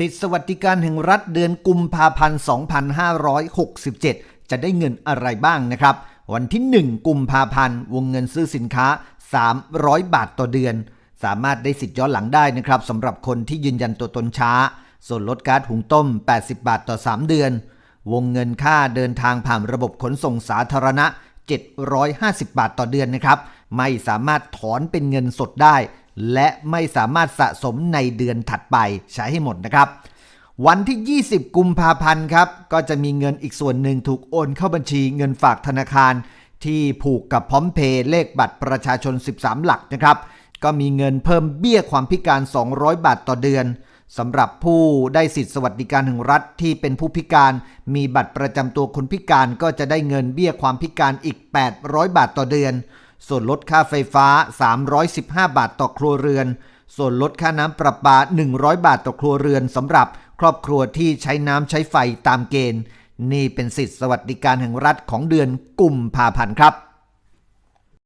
สิทธิสวัสดิการแห่งรัฐเดือนกุมภาพันธ์ 2567 จะได้เงินอะไรบ้างนะครับ วันที่ 1 กุมภาพันธ์ วงเงินซื้อสินค้า 300 บาทต่อเดือน สามารถได้สิทธิ์ย้อนหลังได้นะครับสำหรับคนที่ยืนยันตัวตนช้า ส่วนลดก๊าซหุงต้ม 80 บาทต่อ 3 เดือน วงเงินค่าเดินทางผ่านระบบขนส่งสาธารณะ 750 บาทต่อเดือนนะครับ ไม่สามารถถอนเป็นเงินสดได้ และไม่สามารถสะสมในเดือนถัดไปใช้ให้หมดนะครับ วันที่ 20 กุมภาพันธ์ครับ ก็จะมีเงินอีกส่วนหนึ่งถูกโอนเข้าบัญชีเงินฝากธนาคาร ที่ผูกกับพร้อมเพย์เลขบัตรประชาชน 13 หลักนะครับ ก็มีเงินเพิ่มเบี้ยความพิการ 200 บาทต่อเดือนสำหรับผู้ได้สิทธิสวัสดิการแห่งรัฐที่เป็นผู้พิการ มีบัตรประจำตัวคนพิการก็จะได้เงินเบี้ยความพิการอีก 800 บาทต่อเดือน ส่วนลดค่าไฟฟ้า 315 บาทต่อครัวเรือน ส่วนลดค่าน้ำประปา 100 บาทต่อครัวเรือนสำหรับครอบครัวที่ใช้น้ำใช้ไฟตามเกณฑ์ นี่เป็นสิทธิสวัสดิการแห่งรัฐของเดือนกุมภาพันธ์ครับ